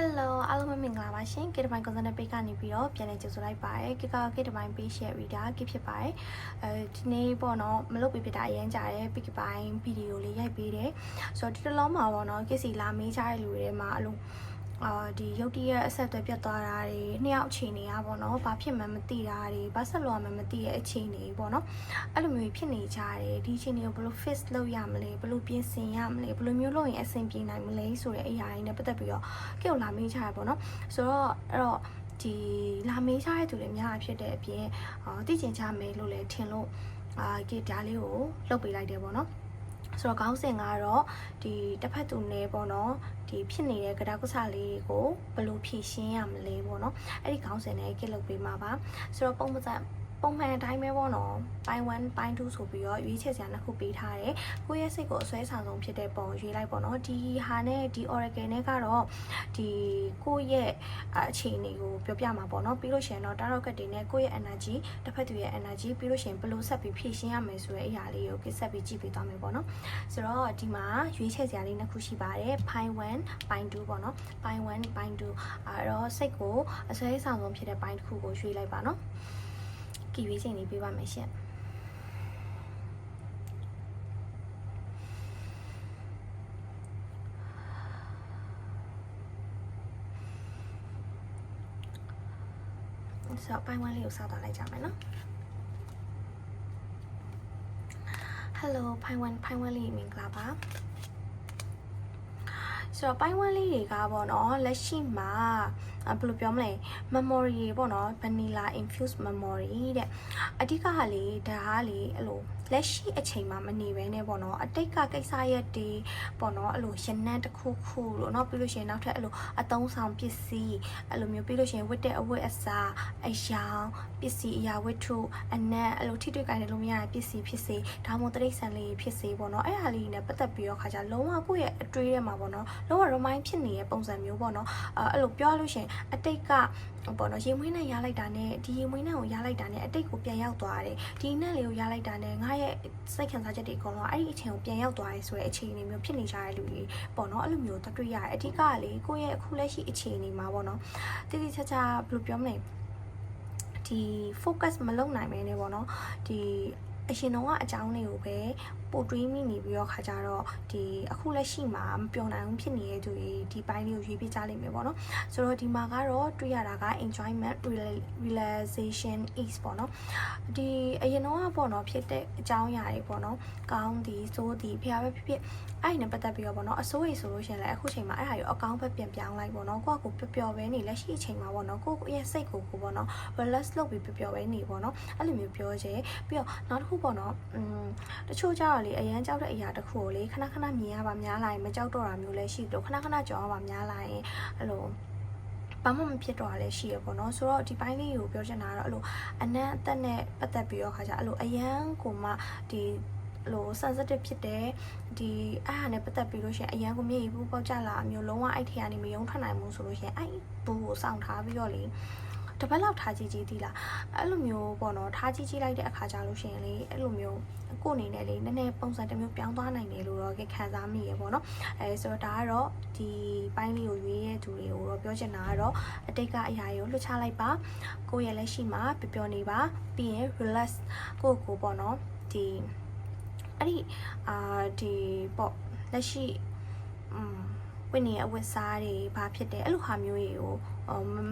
Hello အားလုံးပဲမင်္ဂလာပါရှင်ကေတပိုင်း content page ကနေပြီးတော့ပြန်လည်ကြိုဆိုလိုက်ပါတယ်ကေကကေတပိုင်း page share reader ကေဖြစ်ပါတယ်အဲဒီနေ့ပေါ့နော်မလုပ်ပြပြတာအရင်ကြားတယ် pick ပိုင်းဗီဒီယိုလေးရိုက်ပေးတယ်ဆိုတော့ဒီတလုံးမှာပေါ့နော်ကေစီလာမေးကြတဲ့လူတွေမှာအလုံး အာဒီရုတ်တရက်အဆက်အသွယ်ပြတ်သွားတာတွေနှစ်ယောက်အခြေအနေอ่ะပေါ့နော်ဘာဖြစ်မှန်းမသိတာတွေဘာဆက်လို့ရမှန်းမသိတဲ့အခြေအနေပေါ့နော်အဲ့လိုမျိုးဖြစ်နေကြတယ်ဒီအခြေအနေကိုဘယ်လို fix လုပ်ရမလဲဘယ်လိုပြင်ဆင်ရမလဲဘယ်လိုမျိုးလုပ်ရင်အဆင်ပြေနိုင်မလဲဆိုတဲ့အရာတွေနဲ့ပတ်သက်ပြီးတော့ကေကိုလာမေးကြရပေါ့နော်ဆိုတော့အဲ့တော့ဒီလာမေးကြတဲ့သူတွေများဖြစ်တဲ့အပြင်အာသိချင်ကြမယ်လို့လည်းထင်လို့အာကေဒါလေးကိုလှုပ်ပေးလိုက်တယ်ပေါ့နော်ဆိုတော့ခေါင်းစဉ်ကတော့ဒီတစ်ဖက်သူနဲ့ပေါ့နော် ဒီဖြစ်နေတဲ့ကတာကုဆလေးကိုဘယ်လိုဖြည့်ရှင်းရမလဲပေါ့နော်အဲ့ဒီခေါင်းစဉ်နဲ့ကစ်လုပ်ပေးမှာပါဆိုတော့ပုံစံ ပုံမှန်အတိုင်းပဲပေါ့နော်ပိုင်း1ပိုင်း2ဆိုပြီးတော့ရွေးချယ်စရာနှစ်ခုပေးထားတယ်ကိုယ့်ရဲ့စိတ်ကိုအစွဲဆောင်ဆုံးဖြစ်တဲ့ပုံရွေးလိုက်ပေါ့နော်ဒီဟာနဲ့ဒီ oracle နဲ့ကတော့ဒီကိုယ့်ရဲ့အခြေအနေကိုပြောပြမှာပေါ့နော်ပြီးလို့ရှိရင်တော့ tarot card တွေနဲ့ကိုယ့်ရဲ့ energy တစ်ဖက်သူရဲ့ energy ပြီးလို့ရှိရင်ဘယ်လိုဆက်ပြီးဖြည့်ရှင်းရမယ်ဆိုတဲ့အရာလေးကိုဆက်ပြီးကြည့်ပေးသွားမယ်ပေါ့နော်ဆိုတော့ဒီမှာရွေးချယ်စရာလေးနှစ်ခုရှိပါတယ် point 1 point 2ပေါ့နော် point 1 point 2အဲ့တော့စိတ်ကိုအစွဲဆောင်ဆုံးဖြစ်တဲ့ point တစ်ခုကိုရွေးလိုက်ပါနော် ကီရွေးချိန်လေးပေးပါမယ်ရှင်ဆိုတော့ပိုင်းဝန်းလေးကိုစောက်သွားလိုက်ကြမယ်နော် Hello ပိုင်းဝန်းပိုင်းဝန်းလေးမင်္ဂလာပါဆိုတော့ပိုင်းဝန်းလေးတွေကပေါ့နော်လက်ရှိမှာ ဘယ်လိုပြောမလဲ memory တွေပေါ့နော် vanilla infused memory တဲ့အဓိကကလေဒါကလေအဲ့လိုလက်ရှိအချိန်မှာမနေဘဲနဲ့ပေါ့နော်အတိတ်ကကိစ္စရက်တွေပေါ့နော်အဲ့လိုရနံတစ်ခုခုလို့နော်ပြီးလို့ရှိရင်နောက်ထပ်အဲ့လိုအသုံးဆောင်ပစ္စည်းအဲ့လိုမျိုးပြီးလို့ရှိရင်ဝတ်တဲ့အဝတ်အစားအယောင်ပစ္စည်းအရာဝတ္ထုအနံ့အဲ့လိုထိတွေ့ကြတယ်လို့မရတဲ့ပစ္စည်းဖြစ်စေဒါမှမဟုတ်တိရစ္ဆာန်လေးဖြစ်စေပေါ့နော်အဲ့ဟာလေးနဲ့ပတ်သက်ပြီးတော့ခါကြလုံးဝကိုယ့်ရဲ့အတွေ့အကြုံမှာပေါ့နော်လုံးဝ remind ဖြစ်နေတဲ့ပုံစံမျိုးပေါ့နော်အဲ့လိုပြောလို့ရှိရင်အတိတ်က ပေါ့နော်ရေမွေးနဲ့ရလိုက်တာနဲ့ဒီရေမွေးနဲ့ကိုရလိုက်တာနဲ့အတိတ်ကိုပြန်ရောက်သွားတယ်ဒီနဲ့လေးကိုရလိုက်တာနဲ့ငါရဲ့စိတ်ခံစားချက်တွေအကုန်လုံးအဲ့ဒီအချိန်ကိုပြန်ရောက်သွားတယ်ဆိုတဲ့အခြေအနေမျိုးဖြစ်နေကြတဲ့လူတွေပေါ့နော်အဲ့လိုမျိုးတွေ့ရတယ်အဓိကကလေကိုယ့်ရဲ့အခုလက်ရှိအခြေအနေမှာပေါ့နော်တိတိကျကျဘယ်လိုပြောမလဲဒီ focus မလုပ်နိုင်မဲနေပေါ့နော်ဒီအရှင်တော်ကအကြောင်းတွေကိုပဲ ပို့တွေးမိနေပြီးတော့ခါကြတော့ဒီအခုလက်ရှိမှာမပြောနိုင်ဘူးဖြစ်နေတဲ့သူတွေဒီပိုင်းလေးကိုရွေးပြကြလိမ့်မယ်ပေါ့နော်ဆိုတော့ဒီမှာကတော့တွေ့ရတာက enjoyment realization is ပေါ့နော်ဒီအရင်တော့ကပေါ့နော်ဖြစ်တဲ့အကြောင်းအရာတွေပေါ့နော်ကောင်းသည်ဆိုးသည်ဖျားပဲဖြစ်ဖြစ်အဲ့ဒီနဲ့ပတ်သက်ပြီးတော့ပေါ့နော်အစိုးရဆိုလို့ရှိရင်လည်းအခုချိန်မှာအဲ့ဟာရောအကောင်းဘက်ပြန်ပြောင်းလိုက်ပေါ့နော်ကိုကကိုပျော်ပျော်ပဲနေလက်ရှိအချိန်မှာပေါ့နော်ကိုကိုရဲ့စိတ်ကိုကိုပေါ့နော် relax လုပ်ပြီးပျော်ပျော်ပဲနေပေါ့နော်အဲ့လိုမျိုးပြောချင်ပြီးတော့နောက်တစ်ခုပေါ့နော်อืมတချို့ကြတော့လေအရန်ကြောက်တဲ့အရာတစ်ခုကိုလေခဏခဏမြင်ရပါများလာရင်မကြောက်တော့တာမျိုးလည်းရှိတယ်ခဏခဏကြောက်ရပါများလာရင်အဲ့လိုဘာမှမဖြစ်တော့လည်းရှိရပေါ့နော်ဆိုတော့ဒီပိုင်းလေးကိုပြောချင်တာကတော့အဲ့လိုအနမ်းအသက်နဲ့ပတ်သက်ပြီးတော့ခါကြအဲ့လိုအရန်ကိုမှဒီလို sensitive ဖြစ်တယ်ဒီအဲ့ဟာနဲ့ပတ်သက်ပြီးလို့ရှိရင်အရန်ကိုမြေကြီးဘူးပေါက်ကြလာအမျိုးလုံးဝအဲ့ထဲကနေမယုံထွက်နိုင်ဘူးဆိုလို့ရှိရင်အဲ့ဘူးကိုစောင့်ထားပြီးတော့လေ တပတ်လောက်ထားကြည့်ကြည့်သီးလားအဲ့လိုမျိုးပေါ့နော်ထားကြည့်ကြည့်လိုက်တဲ့အခါကျလို့ရှိရင်လေအဲ့လိုမျိုးကိုယ်အနေနဲ့လေနည်းနည်းပုံစံတစ်မျိုးပြောင်းသွားနိုင်တယ်လို့တော့ခံစားမိရပေါ့နော်အဲဆိုတော့ဒါကတော့ဒီပိုင်းလေးကိုရွေးတဲ့သူတွေကိုတော့ပြောချင်တာကတော့အတိတ်ကအရာတွေကိုလွှတ်ချလိုက်ပါကိုယ့်ရဲ့လက်ရှိမှာပျော်ပျော်နေပါပြီးရင် relax ကိုယ့်ကိုပေါ့နော်ဒီအဲ့ဒီအာဒီပေါ့လက်ရှိอืมဝိနည်းအဝတ်စားတွေဘာဖြစ်တယ်အဲ့လိုဟာမျိုးတွေကို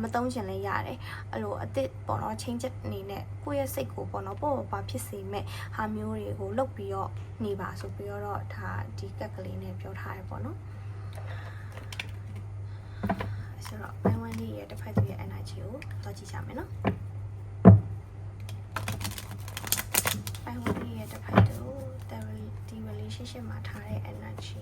မတုံးချင်လဲရတယ်အဲ့လိုအစ်စ်ပေါ့နော်ချင်းချက်အနေနဲ့ကိုယ့်ရဲ့စိတ်ကိုပေါ့နော်ပေါ့ပါဖြစ်စေမဲ့ဟာမျိုးတွေကိုလုတ်ပြီးတော့နေပါဆိုပြီးတော့ဒါဒီကက်ကလေးနဲ့ပြောထားရပေါ့နော်ဆိုတော့ဘိုင်းဝမ်လေးရဲ့တစ်ဖက်သူရဲ့ energy ကိုတော့ကြည့်ကြမယ်နော်ဘိုင်းဝမ်လေးရဲ့တစ်ဖက်သူဒီ relationship မှာထားတဲ့ energy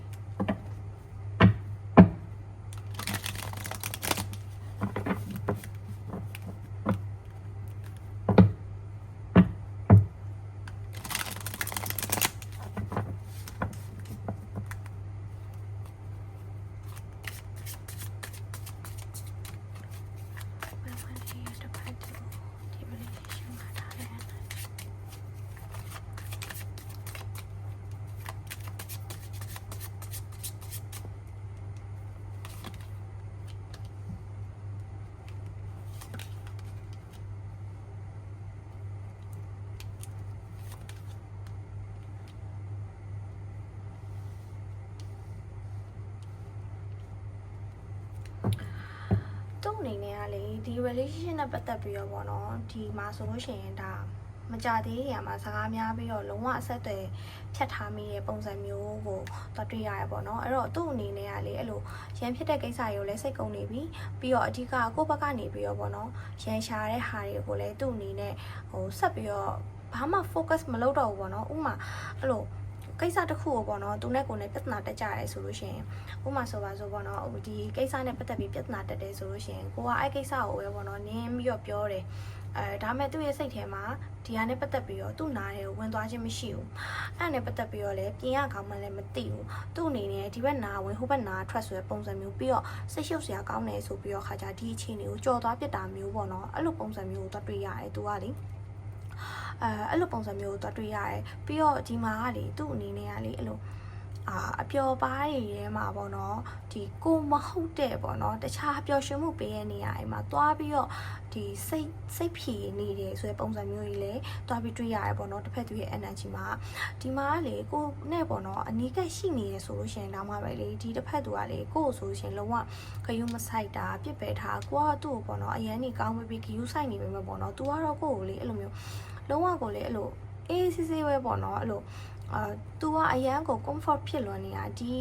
ဘယ်မှာလဲတစ်ဖက်သူဒီ relation မှာထားတဲ့ energy ဟ လေဒီ relationship နဲ့ပတ်သက်ပြီးတော့ပေါ့နော်ဒီမှာဆိုလို့ရှိရင်ဒါမကြသေးရမှာစကားများပြီးတော့လုံးဝအဆက်အသွယ်ဖြတ်ထားမိတဲ့ပုံစံမျိုးကိုတော့တွေ့ရတယ်ပေါ့နော်အဲ့တော့သူ့အနေနဲ့ကလေအဲ့လိုရန်ဖြစ်တဲ့ကိစ္စတွေကိုလည်းစိတ်ကုန်နေပြီပြီးတော့အဓိကကိုယ့်ဘက်ကနေပြီးတော့ပေါ့နော်ရန်ရှာတဲ့ဟာတွေကိုလည်းသူ့အနေနဲ့ဟိုဆက်ပြီးတော့ဘာမှ focus မလုပ်တော့ဘူးပေါ့နော်ဥပမာအဲ့လို ကိစ္စတစ်ခုကိုပေါ့နော်သူနဲ့ကိုယ်နဲ့ပြဿနာတက်ကြရဲဆိုလို့ရှိရင်ဥပမာဆိုပါဆိုပေါ့နော်ဟိုဒီကိစ္စနဲ့ပတ်သက်ပြီးပြဿနာတက်တယ်ဆိုလို့ရှိရင်ကိုကအဲ့ကိစ္စကိုပဲပေါ့နော်နင်းပြီးတော့ပြောတယ်အဲဒါမဲ့သူ့ရဲ့စိတ်ထဲမှာဒီဟာနဲ့ပတ်သက်ပြီးတော့သူ့နားထဲကိုဝင်သွားခြင်းမရှိဘူးအဲ့ဒါနဲ့ပတ်သက်ပြီးတော့လည်းပြင်ရကောင်းမှလည်းမသိဘူးသူ့အနေနဲ့ဒီဘက်နာဝင်ဟိုဘက်နာထွက်ဆိုတဲ့ပုံစံမျိုးပြီးတော့စိတ်ရှုပ်စရာကောင်းတယ်ဆိုပြီးတော့ခါကြဒီအခြေအနေကိုကြော်သွားပြစ်တာမျိုးပေါ့နော်အဲ့လိုပုံစံမျိုးကိုတော့တွေ့ရတယ်သူကလေ အဲအဲ့လိုပုံစံမျိုးကိုတော့တွေ့ရတယ်ပြီးတော့ဒီမှာကလေသူ့အနေနဲ့ကလေအဲ့လိုအာအပျော်ပါးတွေထဲမှာပေါ့နော်ဒီကိုမဟုတ်တဲ့ပေါ့နော်တခြားပျော်ရွှင်မှုပေးရနေရအိမ်မှာသွားပြီးတော့ဒီစိတ်စိတ်ဖြီနေတယ်ဆိုတဲ့ပုံစံမျိုးကြီးလည်းသွားပြီးတွေ့ရတယ်ပေါ့နော်တစ်ဖက်သူရဲ့ energy မှာဒီမှာကလေကိုနဲ့ပေါ့နော်အနီးကပ်ရှိနေရဆိုလို့ရှိရင်တော့မှပဲလေဒီတစ်ဖက်သူကလေကိုကိုဆိုလို့ရှိရင်လုံးဝခရုမဆိုင်တာပြစ်ပယ်ထားကိုကသူ့ကိုပေါ့နော်အရန်ကြီးကောင်းမပြီးခရုဆိုင်နေပဲမဲ့ပေါ့နော် तू ကတော့ကိုကိုလေအဲ့လိုမျိုး လုံးဝကိုလေအဲ့လိုအေးဆေးဆေးပဲပေါ့နော်အဲ့လိုအာ तू ကအရန်ကို comfort ဖြစ်လွန်နေတာဒီ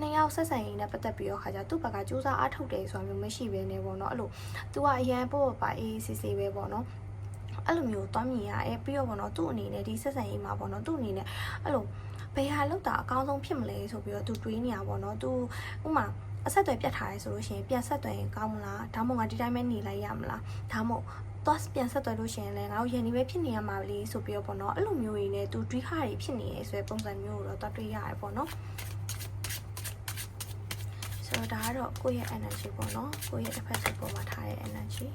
နှစ်ယောက်ဆက်ဆံရေးနဲ့ပတ်သက်ပြီးတော့ခါကြသူ့ဘက်ကစူးစမ်းအားထုတ်တယ်ဆိုတာမျိုးမရှိဘဲနဲ့ပေါ့နော်အဲ့လို तू ကအရန်ပေါ့ပါအေးဆေးဆေးပဲပေါ့နော်အဲ့လိုမျိုးသွားမြင်ရတယ်ပြီးတော့ဘောနော်သူ့အနေနဲ့ဒီဆက်ဆံရေးမှာဘောနော်သူ့အနေနဲ့အဲ့လိုဘယ်ဟာလောက်တာအကောင်းဆုံးဖြစ်မလဲဆိုပြီးတော့သူတွေးနေတာပေါ့နော်သူဥမာအဆက်အသွယ်ပြတ်ထားရဲဆိုလို့ရှိရင်ပြန်ဆက်သွယ်ရင်ကောင်းမလားဒါမှမဟုတ်ငါဒီတိုင်းပဲနေလိုက်ရမလားဒါမှမဟုတ် သွားပြန်ဆက်သွယ်လို့ရှိရင်လည်းငါတို့ရန်နေပဲဖြစ်နေရမှာလေဆိုပြီးတော့ပေါ့နော်အဲ့လိုမျိုးတွေနဲ့ तू တွေးခါတွေဖြစ်နေရဲဆိုတဲ့ပုံစံမျိုးကိုတော့သွားတွေ့ရတယ်ပေါ့နော်ဆိုတော့ဒါကတော့ကိုယ့်ရဲ့ energy ပေါ့နော်ကိုယ့်ရဲ့တစ်ဖက်စိတ်ပေါ်မှာထားတဲ့ energy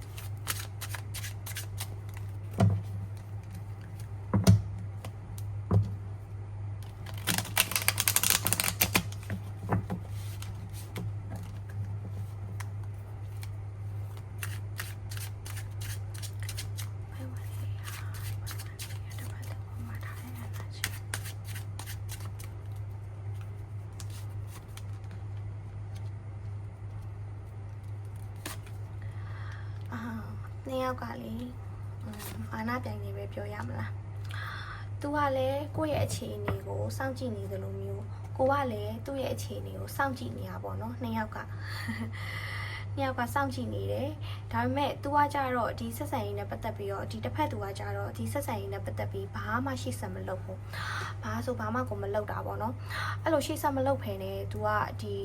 ဘယ်ဝင်လဲဟာတစ်ဖက်စိတ်ပေါ်မှာထားတဲ့ energy အာနှစ်ယောက်ကလေအမ်အာနာပြိုင်နေပဲပြောရမလား။ तू ကလည်းကိုယ့်ရဲ့အခြေအနေကိုစောင့်ကြည့်နေသလိုမျိုးကိုကလည်းသူ့ရဲ့အခြေအနေကိုစောင့်ကြည့်နေတာပေါ့နော်နှစ်ယောက်က နှစ်ယော က်ကစောင့်ကြည့်နေတယ် ဒါပေမဲ့ तू ကကြတော့ဒီဆက်ဆံရေးနဲ့ပတ်သက်ပြီးတော့ဒီတစ်ဖက်သူကကြတော့ဒီဆက်ဆံရေးနဲ့ပတ်သက်ပြီးဘာမှရှိစမလုပ်ဘူးဘာဆိုဘာမှကိုမလုပ်တာပေါ့နော်အဲ့လိုရှိစမလုပ်ဖ ೇನೆ तू ကဒီ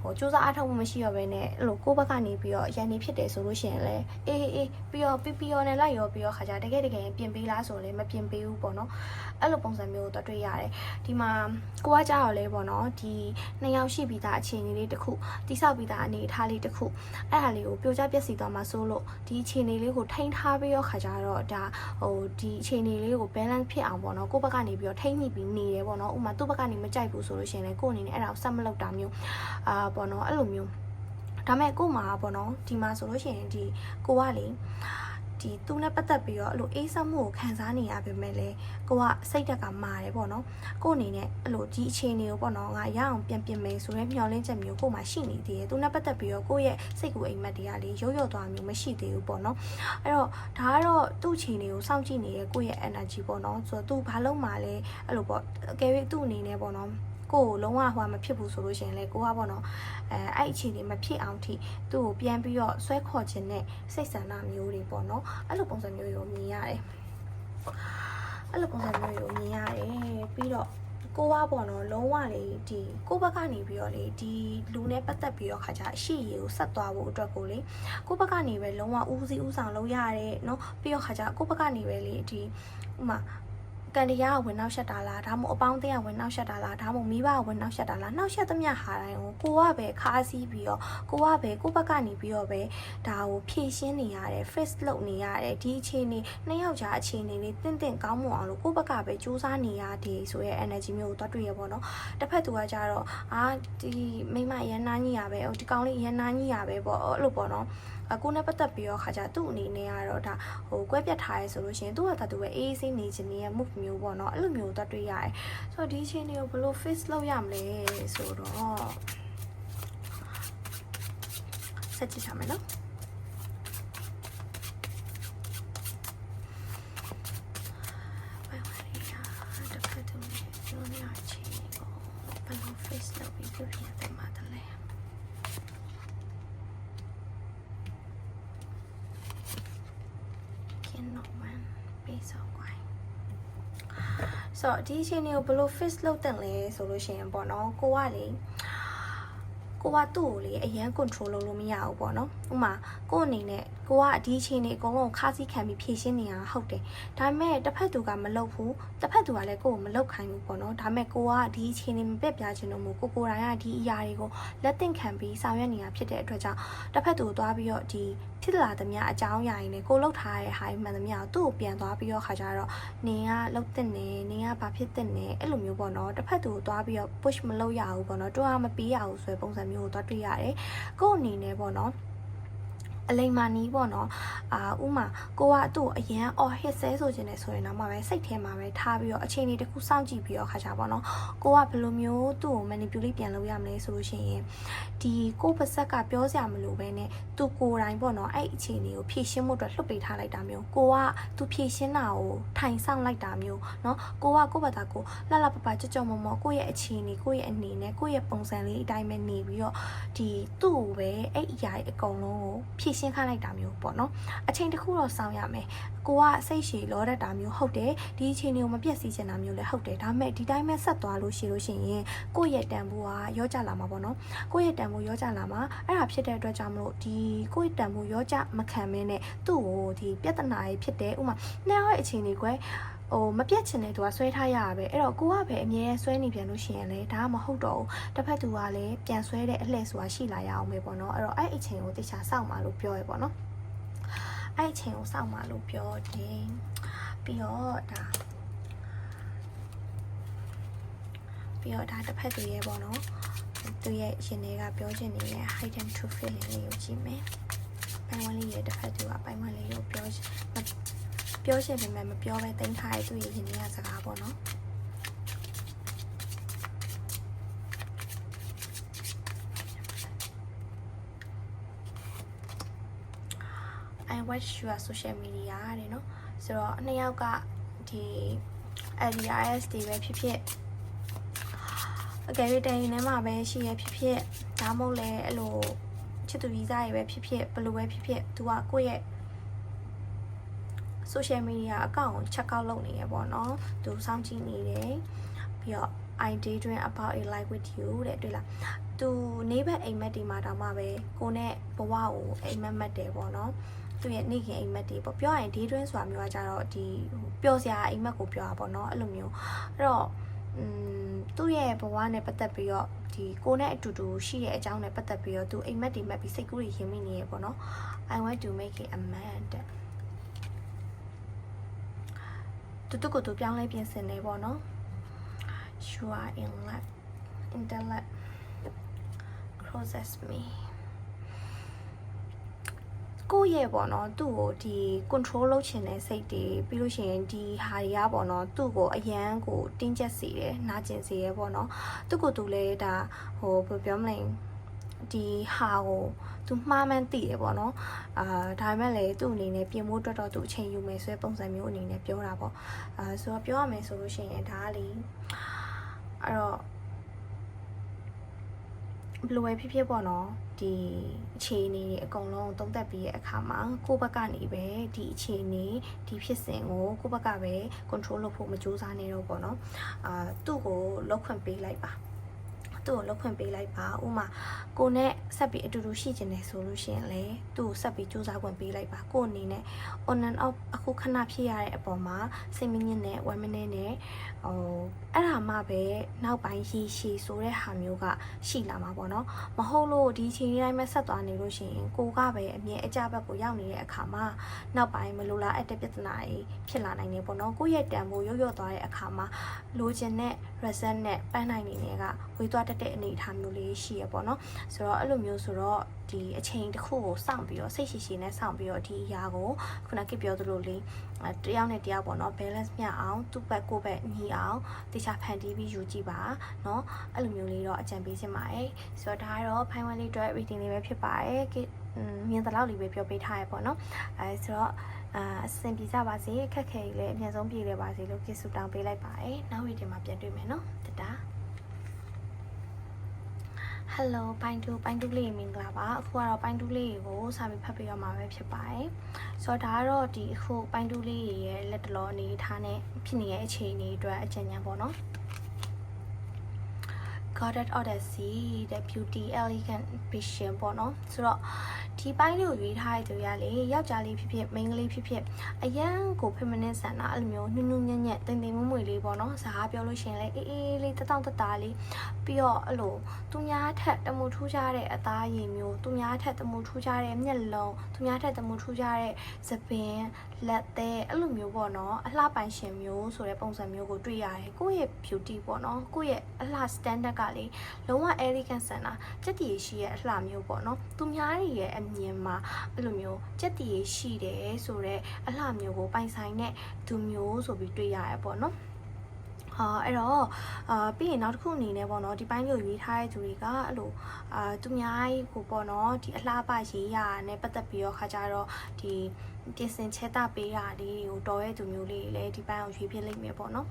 ဟိုစူးစမ်းအားထုတ်မှုမရှိတော့ဘဲနဲ့အဲ့လိုကိုယ့်ဘက်ကနေပြီးတော့ရန်နေဖြစ်တယ်ဆိုလို့ရှိရင်လည်းအေးအေးပြီးတော့ပြီးပြီးရောနဲ့လိုက်ရောပြီးတော့ခါကြတကယ်တကယ်ပြင်ပေးလားဆိုလည်းမပြင်ပေးဘူးပေါ့နော်အဲ့လိုပုံစံမျိုးကိုတွေ့ရတယ်ဒီမှာကိုကကြတော့လေပေါ့နော်ဒီနှစ်ယောက်ရှိပြီးသားအခြေအနေလေးတစ်ခုတိဆောက်ပြီးသားအနေအထားလေးတစ်ခု အဲ့ဟာလေးကိုပြိုကျပျက်စီးသွား မှာစိုးလို့ဒီအခြေအနေလေးကိုထိန်းထားပြီးတော့ခါကြတော့ဒါဟိုဒီအခြေအနေလေးကို balance ဖြစ်အောင်ပေါ့နော်ကိုယ့်ဘက်ကနေပြီးတော့ထိန်းညှိပြီးနေတယ်ပေါ့နော်ဥပမာသူ့ဘက်ကနေမကြိုက်ဘူးဆိုလို့ရှိရင်လည်းကိုယ့်အနေနဲ့အဲ့ဒါကိုဆက်မလုပ်တာမျိုးအာပေါ့နော်အဲ့လိုမျိုးဒါမဲ့ကို့မှာပေါ့နော်ဒီမှာဆိုလို့ရှိရင်ဒီကိုကလေ ဒီသူနဲ့ပတ်သက်ပြီးတော့အဲ့လိုအေးဆက်မှုကိုခံစားနေရပေမဲ့လည်းကိုကစိတ်တက်ကမာတယ်ပေါ့နော်ကို့အနေနဲ့အဲ့လိုဒီအခြေအနေကိုပေါ့နော်ငါရအောင်ပြန်ပြင်မယ်ဆိုတဲ့မျှော်လင့်ချက်မျိုးကို့မှာရှိနေသေးတယ်သူနဲ့ပတ်သက်ပြီးတော့ကိုယ့်ရဲ့စိတ်ကိုအိမ်မက်တွေကလေရုပ်ရုပ်သွားမျိုးမရှိသေးဘူးပေါ့နော်အဲ့တော့ဒါကတော့သူ့အခြေအနေကိုစောင့်ကြည့်နေတဲ့ကိုယ့်ရဲ့ energy ပေါ့နော်ဆိုတော့သူဘာလို့မှလဲအဲ့လိုပေါ့အကယ်၍သူ့အနေနဲ့ပေါ့နော် ကိုကိုလုံးဝဟိုမဖြစ်ဘူးဆိုလို့ရှိရင်လေကိုကပေါ့နော်အဲအဲ့အခြေအနေမဖြစ်အောင်ထိသူ့ကိုပြန်ပြီးတော့ဆွဲခေါ်ခြင်းနဲ့စိတ်ဆန္ဒမျိုးတွေပေါ့နော်အဲ့လိုပုံစံမျိုးတွေကိုမြင်ရတယ်အဲ့လိုပုံစံမျိုးတွေကိုမြင်ရတယ်ပြီးတော့ကိုကပေါ့နော်လုံးဝလေဒီကိုဘက်ကနေပြီးတော့လေဒီလူနဲ့ပတ်သက်ပြီးတော့ခါကြအရှိရည်ကိုဆက်သွားဖို့အတွက်ကိုလေကိုဘက်ကနေပဲလုံးဝဦးစီးဦးဆောင်လုပ်ရတဲ့เนาะပြီးတော့ခါကြကိုဘက်ကနေပဲလေဒီဥမာ ကန်တရားကဝင်နောက်ရှက်တာလားဒါမှမဟုတ်အပေါင်းအသင်းကဝင်နောက်ရှက်တာလားဒါမှမဟုတ်မိဘကဝင်နောက်ရှက်တာလားနောက်ရှက်သမျှဟာတိုင်းကိုကိုကပဲခါးစီးပြီးတော့ကိုကပဲကိုဘက်ကနေပြီးတော့ပဲဒါကိုဖြည့်ရှင်းနေရတယ် face လုပ်နေရတယ်ဒီအခြေအနေနှစ်ယောက်ကြားအခြေအနေလေးတင့်တင့်ကောင်းမွန်အောင်လို့ကိုဘက်ကပဲစူးစမ်းနေရတယ်ဆိုရဲ energy မျိုးကိုတွတ်တွေ့ရပေါ့နော်တစ်ဖက်သူကကြတော့အာဒီမိမရန်နာကြီးရပဲဒီကောင်းလေးရန်နာကြီးရပဲပေါ့အဲ့လိုပေါ့နော်အ ကူနဲ့ပတ်သက်ပြီးတော့ခါကြသူ့အနေနဲ့ကတော့ဒါဟိုကွဲပြတ်ထားရဲဆိုလို့ရှိရင်သူ့ဟာသူပဲအေးအေးဆေးနေခြင်းရဲ့ move မျိုးပေါ့နော်အဲ့လိုမျိုးတော့တွေ့ရတယ်ဆိုတော့ဒီအချိန်လေးကိုဘယ်လို face လုပ်ရမလဲဆိုတော့ဆက်ကြည့်ကြမယ်နော် ဒီအချိန်လေးကိုဘယ်လို fix လုပ်တင်လဲဆိုလို့ရှိရင်ပေါ့နော်ကိုကလေကိုကသူ့ကိုလေအရန် control လုပ်လို့မရဘူးပေါ့နော်ဥပမာကို့အနေနဲ့ကိုကဒီအချိန်လေးအကုန်လုံးခါးစည်းခံပြီးဖြည့်ရှင်းနေတာဟုတ်တယ်ဒါပေမဲ့တစ်ဖက်သူကမလုပ်ဘူးတစ်ဖက်သူကလည်းကို့ကိုမလုပ်ခိုင်းဘူးပေါ့နော်ဒါပေမဲ့ကိုကဒီအချိန်လေးမပက်ပြားခြင်းလို့မို့ကိုကိုယ်တိုင်ကဒီအရာတွေကိုလက်သင့်ခံပြီးဆောင်ရွက်နေတာဖြစ်တဲ့အတွက်ကြောင့်တစ်ဖက်သူကိုသွားပြီးတော့ဒီ ဖြစ်လာသမျှအကြောင်းအရာတွေနဲ့ကိုလှုပ်ထားတဲ့ဟာတွေမှန်သမျှကိုသူ့ကိုပြန်သွားပြီးတော့ခါကြတော့နင်ကလှုပ်တဲ့နေနင်ကဘာဖြစ်တဲ့နေအဲ့လိုမျိုးပေါ့နော်တစ်ဖက်သူကိုသွားပြီးတော့ push မလုပ်ရဘူးပေါ့နော်တွားမပေးရဘူးဆိုတဲ့ပုံစံမျိုးကိုသွားတွေ့ရတယ်ကို့အနေနဲ့ပေါ့နော် အလိမ္မာနီးပေါ့နော်အာဥမာကိုကသူ့ကိုအရန်အော်ဟစ်ဆဲဆိုခြင်းနဲ့ဆိုရင်တော့မှပဲစိတ်ထဲမှာပဲထားပြီးတော့အချိန်လေးတစ်ခုစောင့်ကြည့်ပြီးတော့ခါကြပေါ့နော်ကိုကဘယ်လိုမျိုးသူ့ကို manipulate ပြန်လုပ်ရမလဲဆိုလို့ရှိရင်ဒီကိုပါဆက်ကပြောစရာမလိုပဲနဲ့သူကိုယ်တိုင်ပေါ့နော်အဲ့အချိန်လေးကိုဖြည့်ရှင်းမှုအတွက်လွတ်ပေးထားလိုက်တာမျိုးကိုကသူဖြည့်ရှင်းတာကိုထိုင်ဆောင်လိုက်တာမျိုးနော်ကိုကကိုယ့်ဘာသာကိုလှလှပပကြွကြွမော်မော်ကိုယ့်ရဲ့အချိန်လေးကိုယ့်ရဲ့အနေနဲ့ကိုယ့်ရဲ့ပုံစံလေးအတိုင်းပဲနေပြီးတော့ဒီသူ့ကိုပဲအဲ့အရာအကုန်လုံးကိုဖြည့်ရှင်းခလိုက်တာမျိုးပေါ့နော်အချိန်တစ်ခုတော့စောင့်ရမယ်ကိုကစိတ်ရှည်လောတတ်တာမျိုးဟုတ်တယ်ဒီအချိန်တွေကိုမပြတ်စည်းချင်တာမျိုးလည်းဟုတ်တယ်ဒါပေမဲ့ဒီတိုင်းပဲဆက်သွားလို့ရှိလို့ရှိရင်ကိုယ့်ရဲ့တန်ဖိုးကရောကြလာမှာပေါ့နော်ကိုယ့်ရဲ့တန်ဖိုးရောကြလာမှာအဲ့ဒါဖြစ်တဲ့အတွက်ကြောင့်မလို့ဒီကိုယ့်ရဲ့တန်ဖိုးရောကြမခံမင်းနဲ့သူ့ကိုဒီပြဿနာကြီးဖြစ်တယ်ဥမာနှစ်ယောက်ရဲ့အချိန်တွေကွယ် ဟိုမပြတ်ချင်တဲ့သူကဆွဲထားရတာပဲအဲ့တော့ကိုကပဲအမြဲဆွဲနေပြန်လို့ရှိရင်လေဒါကမဟုတ်တော့ဘူးတစ်ဖက်သူကလည်းပြန်ဆွဲတဲ့အလှည့်ဆိုတာရှိလာရအောင်ပဲပေါ့နော်အဲ့တော့အဲ့အချိန်ကိုတခြားစောင့်ပါလို့ပြောရပေါ့နော်အဲ့အချိန်ကိုစောင့်ပါလို့ပြောတယ်ပြီးတော့ဒါပြီးတော့ဒါတစ်ဖက်သူရဲ့ပေါ့နော်သူရဲ့ရှင်တွေကပြောချင်နေတဲ့ hidden true feeling လေးကိုကြည့်မယ်ပိုင်ဝန်းလေးရဲ့တစ်ဖက်သူကပိုင်ဝန်းလေးကိုပြောချင် ပြောချင်ပေမဲ့မပြောဘဲတင်ထားတဲ့သူရဲ့ရှင်တွေကစကားပေါ့နော် I watch your social media တဲ့နော်ဆိုတော့နှစ်ယောက်ကဒီ LDRS တွေပဲဖြစ်ဖြစ်အကယ်၍တိုင်နေမှာပဲရှိရဖြစ်ဖြစ်ဒါမှမဟုတ်လဲအဲ့လိုချစ်သူဗီဇတွေပဲဖြစ်ဖြစ်ဘယ်လိုပဲဖြစ်ဖြစ်သူကကိုယ့်ရဲ့ social media အကောင့်ကို check out လုပ်နေရပေါ့နော်သူစောင့်ကြည့်နေတယ်ပြီးတော့ I daydream about a life with you တဲ့တွေ့လားသူနေဘက်အိမ်မက်ဒီမှာတောင်မှပဲကိုနဲ့ဘဝကိုအိမ်မက်မက်တယ်ပေါ့နော်သူရဲ့နေခင်အိမ်မက်တွေပေါ့ပြောရရင် daydream ဆိုတာမျိုးကကြတော့ဒီပျော်စရာအိမ်မက်ကိုပြောတာပေါ့နော်အဲ့လိုမျိုးအဲ့တော့อืมသူ့ရဲ့ဘဝနဲ့ပတ်သက်ပြီးတော့ဒီကိုနဲ့အတူတူရှိတဲ့အကြောင်းနဲ့ပတ်သက်ပြီးတော့သူအိမ်မက်တွေမက်ပြီးစိတ်ကူးတွေရင်မိနေရပေါ့နော် I want to make it a man တဲ့ တူတူကိုသူပြောင်းလဲပြင်ဆင်နေပေါ့နော် you are in love intellect crosses me ကိုယ့်ရဲ့ပေါ့နော်သူ့ကိုဒီ control လုပ်ချင်တဲ့စိတ်တွေပြီးလို့ရှိရင်ဒီဟာတွေကပေါ့နော်သူ့ကိုအရန်ကိုတင်းကျပ်စေတယ်နာကျင်စေရပေါ့နော်သူ့ကိုသူလည်းဒါဟိုဘယ်ပြောမလဲ ဒီဟာကိုသူမှားမှန်းသိတယ်ပေါ့နော်အာဒါပေမဲ့လေသူ့အနေနဲ့ပြင်ဖို့အတွက်တော့သူအချိန်ယူမယ်ဆိုတဲ့ပုံစံမျိုးအနေနဲ့ပြောတာပေါ့အာဆိုတော့ပြောရမယ်ဆိုလို့ရှိရင်ဒါကလေအဲ့တော့ဘယ်လိုပဲဖြစ်ဖြစ်ပေါ့နော်ဒီအခြေအနေတွေအကုန်လုံးသုံးသပ်ပြီးရဲ့အခါမှာကိုယ့်ဘက်ကနေပဲဒီအခြေအနေဒီဖြစ်စဉ်ကိုကိုယ့်ဘက်ကပဲ control လုပ်ဖို့မကြိုးစားနေတော့ပေါ့နော်အာသူ့ကိုလောက်ခွင့်ပေးလိုက်ပါ သူ့ကိုလောက်ခွင့်ပေးလိုက်ပါဥမာကိုနဲ့ဆက်ပြီးအတူတူရှိကျင်တယ်ဆိုလို့ရှိရင်လေသူ့ကိုဆက်ပြီးစူးစမ်းခွင့်ပေးလိုက်ပါကိုအနေနဲ့ on and off အခုခဏဖြစ်ရတဲ့အပေါ်မှာစိတ်မညစ်နဲ့1 minute နဲ့ဟိုအဲ့ဒါမှပဲနောက်ပိုင်းရည်ရှည်ဆိုတဲ့ဟာမျိုးကရှိလာမှာပေါ့နော်မဟုတ်လို့ဒီချိန်တိုင်းမဲ့ဆက်သွားနေလို့ရှိရင်ကိုကပဲအမြဲအကြဘက်ကိုရောက်နေတဲ့အခါမှာနောက်ပိုင်းမလိုလားအပ်တဲ့ပြဿနာတွေဖြစ်လာနိုင်တယ်ပေါ့နော်ကိုယ့်ရဲ့တန်ဖိုးရုပ်ရုပ်သွားတဲ့အခါမှာလိုချင်တဲ့ result နဲ့ပန်းနိုင်နေတဲ့ကဝေးသွားတတ်တ်တဲ့အနေအထားမျိုးလေးရှိရပေါ့နော်ဆိုတော့အဲ့လိုမျိုးဆိုတော့ဒီအချိန်တစ်ခုကိုစောင့်ပြီးတော့စိတ်ရှိရှိနဲ့စောင့်ပြီးတော့ဒီအရာကိုခုနကပြောသလိုလေးတယောက်နဲ့တယောက်ပေါ့နော် balance မျှအောင်သူ့ဘက်ကိုယ့်ဘက်ညီအောင်တေချာဖန်တီးပြီးယူကြည့်ပါနော်အဲ့လိုမျိုးလေးတော့အကြံပေးချင်ပါတယ်ဆိုတော့ဒါကတော့ final လေး dry reading လေးပဲဖြစ်ပါတယ်မြင်တဲ့လောက်လေးပဲပြောပေးထားရပေါ့နော်အဲဆိုတော့အာအဆင်ပြေကြပါစေခက်ခဲကြီးလည်းအမြဲဆုံးပြေလည်ပါစေလို့ကျေးဇူးတောင်းပေးလိုက်ပါတယ်နောက်ဝီဒီမှာပြန်တွေ့မယ်နော်တတား Hello ပိုင်းတူပိုင်းတူလေးမင်္ဂလာပါအခုကတော့ပိုင်းတူလေးကိုစာပြီးဖတ်ပေးရမှာပဲဖြစ်ပါတယ်ဆိုတော့ဒါကတော့ဒီအခုပိုင်းတူလေးရဲ့လက်တလောအနေထားနဲ့ဖြစ်နေတဲ့အခြေအနေအတွက်အကြံဉာဏ်ပေါ့နော် Goddess Odyssey the beauty elegant vision ပေါ့နော်ဆိုတော့ ဒီပိုင်းလေးကိုရွေးထားတဲ့သူရလေယောက်ျားလေးဖြစ်ဖြစ်မိန်းကလေးဖြစ်ဖြစ်အရန်ကို feminine ဆန်တာအဲ့လိုမျိုးနုနုညံ့ညံ့တိမ်တိမ်မွေ့မွေ့လေးပေါ့နော်စကားပြောလို့ရှရင်လေအေးအေးလေးတတောင့်တတာလေးပြီးတော့အဲ့လိုသူများထက်တမူထူးခြားတဲ့အသားရည်မျိုးသူများထက်တမူထူးခြားတဲ့မျက်လုံးသူများထက်တမူထူးခြားတဲ့သပင်လက်သေးအဲ့လိုမျိုးပေါ့နော်အလှပိုင်ရှင်မျိုးဆိုတဲ့ပုံစံမျိုးကိုတွေ့ရတယ်ကိုယ့်ရဲ့ beauty ပေါ့နော်ကိုယ့်ရဲ့အလှ standard ကလေလုံးဝ elegant ဆန်တာစက်တည်ရှိရဲ့အလှမျိုးပေါ့နော်သူများတွေရဲ့အမြင်မှာအဲ့လိုမျိုးစက်တည်ရှိတယ်ဆိုတော့အလှမျိုးကိုပိုင်ဆိုင်တဲ့သူမျိုးဆိုပြီးတွေ့ရရပေါ့နော်ဟာအဲ့တော့အာပြီးရင်နောက်တစ်ခုအနေနဲ့ပေါ့နော်ဒီပိုင်းကိုရွေးထားတဲ့သူတွေကအဲ့လိုအာသူများကြီးကိုပေါ့နော်ဒီအလားပရေးရနဲ့ပတ်သက်ပြီးတော့ခါကြတော့ဒီပြင်ဆင်ချက်တာပေးတာလေးကိုတော်ရဲ့သူမျိုးလေးတွေလည်းဒီပိုင်းကိုရွေးဖြစ်လိမ့်မယ်ပေါ့နော်